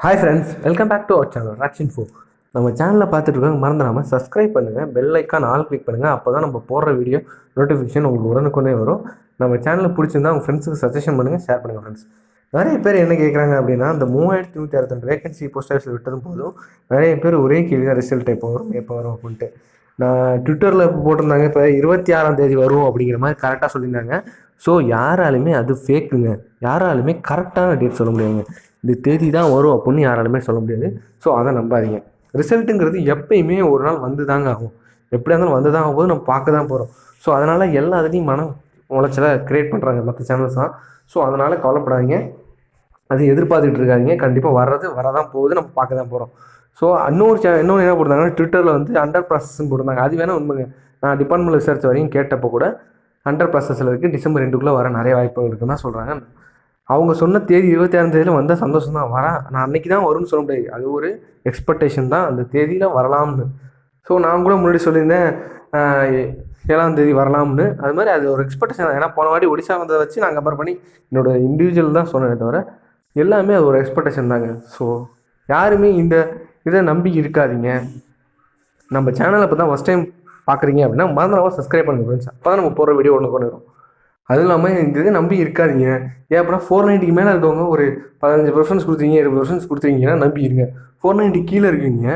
Hi friends welcome back to our channel ராக்ஷன் ஃபோ நம்ம சேனலில் பார்த்துட்டு இருக்கவங்க மறந்துடாமல் சப்ஸ்கிரைப் பண்ணுங்கள் பெல் ஐக்கான் ஆல் கிளிக் பண்ணுங்கள் அப்போ தான் நம்ம போடுற வீடியோ நோட்டிஃபிகேஷன் உங்களுக்கு உடனுக்குடனே வரும். நம்ம சேனலில் பிடிச்சிருந்தா உங்கள் ஃப்ரெண்ட்ஸுக்கு சஜஷன் பண்ணுங்கள் ஷேர் பண்ணுங்கள் ஃப்ரெண்ட்ஸ் நிறைய பேர் என்ன கேட்குறாங்க அப்படின்னா அந்த மூவாயிரத்தி நூற்றி அறுபத்தி வேகன்சி போஸ்ட் ஆஃபீஸில் விட்டதும் போதும் நிறைய பேர் ஒரே கேள்வி தான் ரிசல்ட் எப்போ வரும் எப்போ வரும் அப்படின்ட்டு. நான் ட்விட்டரில் போட்டிருந்தாங்க இப்போ இருபத்தி ஆறாம் தேதி வரும் அப்படிங்கிற மாதிரி கரெக்டாக சொல்லியிருந்தாங்க. ஸோ யாராலுமே அது ஃபேக்குங்க யாராலுமே கரெக்டான டேட் சொல்ல முடியாதுங்க. இந்த தேதி தான் வரும் அப்படின்னு யாராலுமே சொல்ல முடியாது. ஸோ அதை நம்பாதீங்க. ரிசல்ட்டுங்கிறது எப்பயுமே ஒரு நாள் வந்து தாங்க ஆகும். எப்படியா இருந்தாலும் வந்து தான் ஆகும்போது நம்ம பார்க்க தான் போகிறோம் ஸோ அதனால் எல்லா இதுலேயும் மன உளைச்சலை க்ரியேட் பண்ணுறாங்க மற்ற சேனல்ஸ் தான். ஸோ அதனால் கவலைப்படாதீங்க. அது எதிர்பார்த்துட்டு இருக்காதிங்க. கண்டிப்பாக வர்றது வரதான் போகுது. நம்ம பார்க்க தான் போகிறோம் ஸோ இன்னொரு சே இன்னொன்று என்ன போட்டிருந்தாங்கன்னா ட்விட்டரில் வந்து அண்டர் ப்ராசஸ்ன்னு போட்டிருந்தாங்க. அது வேணால் உண்மைங்க. நான் டிபார்ட்மெண்ட் ரிசர்ச் வரையும் கேட்டப்போ கூட அண்டர் ப்ராசஸில் இருக்குது டிசம்பர் ரெண்டுக்குள்ளே வர நிறைய வாய்ப்புகள் இருக்குன்னு தான் சொல்கிறாங்க அவங்க சொன்ன தேதி இருபத்தி ஆறாம் தேதியில் வந்தால் சந்தோஷம் தான் வரேன் நான் அன்றைக்கி தான் வரும்னு சொல்ல முடியாது. அது ஒரு எக்ஸ்பெக்டேஷன் தான். அந்த தேதியில் வரலாம்னு. ஸோ நான் கூட முன்னாடி சொல்லியிருந்தேன் ஏ- ஏழாம் தேதி வரலாம்னு. அது மாதிரி அது ஒரு எக்ஸ்பெக்டேஷன் தான். ஏன்னா போன வாட்டி ஒடிசா வந்ததை வச்சு நான் கம்பேர் பண்ணி என்னோட இண்டிவிஜுவல் தான் சொன்னேனே தவிர எல்லாமே அது ஒரு எக்ஸ்பெக்டேஷன் தாங்க. ஸோ யாருமே இந்த இதை நம்பி இருக்காதீங்க. நம்ம சேனலை இப்போ தான் ஃபஸ்ட் டைம் பார்க்குறீங்க அப்படின்னா மறந்துடாமல் சப்ஸ்கிரைப் பண்ணுங்க ஃப்ரெண்ட்ஸ் அப்போ தான் நம்ம போகிற வீடியோ ஒன்று கொண்டு வரும். அதுவும் இல்லாமல் இந்த இதை நம்பி இருக்காதீங்க. ஏன் அப்படின்னா ஃபோர் நைன்ட்டிக்கு மேலே இருக்கவங்க ஒரு பதினஞ்சு பர்சன்ஸ் கொடுத்தீங்க இருபது பர்சன்ஸ் கொடுத்தீங்கன்னா நம்பி இருங்க. ஃபோர் நைன்ட்டி கீழே இருக்கீங்க.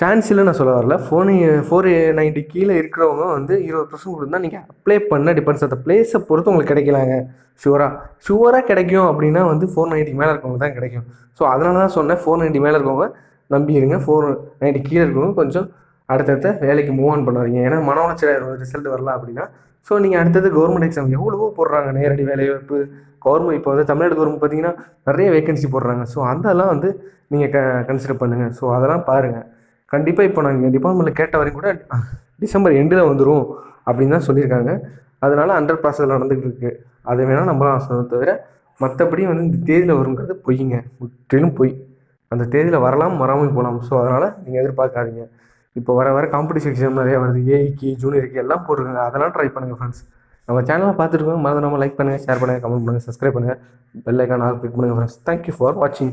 சான்ஸ் இல்லை நான் சொல்ல வரல. ஃபோனு ஃபோர் நைன்ட்டி கீழே இருக்கிறவங்க வந்து இருபது பர்சன்ட் கொடுத்தா நீங்கள் அப்ளை பண்ண டிபெண்ட்ஸ் அந்த பிளேஸை பொறுத்து உங்களுக்கு கிடைக்கலாங்க. ஷுவராக ஷுவராக கிடைக்கும் அப்படின்னா வந்து ஃபோர் நைன்ட்டி மேலே இருக்கவங்க தான் கிடைக்கும். ஸோ அதனால தான் சொன்னேன். ஃபோர் நைன்ட்டி மேலே இருக்கவங்க நம்பி இருங்க. ஃபோர் நைன்ட்டி கீழே இருக்கவங்க கொஞ்சம் அடுத்தடுத்த வேலைக்கு மூவ் ஆன் பண்ணாதீங்க. ஏன்னா மன உளைச்சல் ரிசல்ட் வரல அப்படின்னா ஸோ நீங்கள் அடுத்தது கவர்மெண்ட் எக்ஸாம் எவ்வளவோ போடுறாங்க. நேரடி வேலைவாய்ப்பு கவர்மெண்ட் இப்போ வந்து தமிழ்நாடு கவர்மெண்ட் பார்த்தீங்கன்னா நிறைய வேகன்சி போடுறாங்க. ஸோ அதெல்லாம் வந்து நீங்கள் க கன்சிடர் பண்ணுங்கள் ஸோ அதெல்லாம் பாருங்கள் கண்டிப்பாக இப்போ நாங்கள் டிபார்ட்மெண்ட்டில் கேட்ட வரைக்கும் கூட டிசம்பர் எண்டில் வந்துடும் அப்படின்னு தான் சொல்லியிருக்காங்க. அதனால் அண்டர் ப்ராசஸ் நடந்துகிட்டு இருக்கு. அதை வேணால் நம்மளாம் சொல்ல தவிர மற்றபடி வந்து இந்த தேதியில் வருங்கிறது பொய்யுங்க முற்றிலும் பொய். அந்த தேதியில் வரலாம் வராமல் போகலாம். ஸோ அதனால் நீங்கள் எதிர்பார்க்காதீங்க. இப்போ வர வர காம்படிஷன் எக்ஸாம் நிறைய வருது ஏஇக்கு ஜூனியருக்கு e, e, எல்லாம் போட்டிருக்காங்க. அதெல்லாம் ட்ரை பண்ணுங்கள் ஃப்ரெண்ட்ஸ் நம்ம சேனலை பார்த்துருக்கோம் மறந்து நம்ம லைக் பண்ணுங்கள் ஷேர் பண்ணுங்கள் கமெண்ட் பண்ணுங்கள் சப்ஸ்கிரைப் பண்ணுங்கள் பெல் ஐக்கான் ஆல் கிளிக் பண்ணுங்கள் ஃப்ரெண்ட்ஸ் தேங்க்யூ ஃபார் வாட்சிங்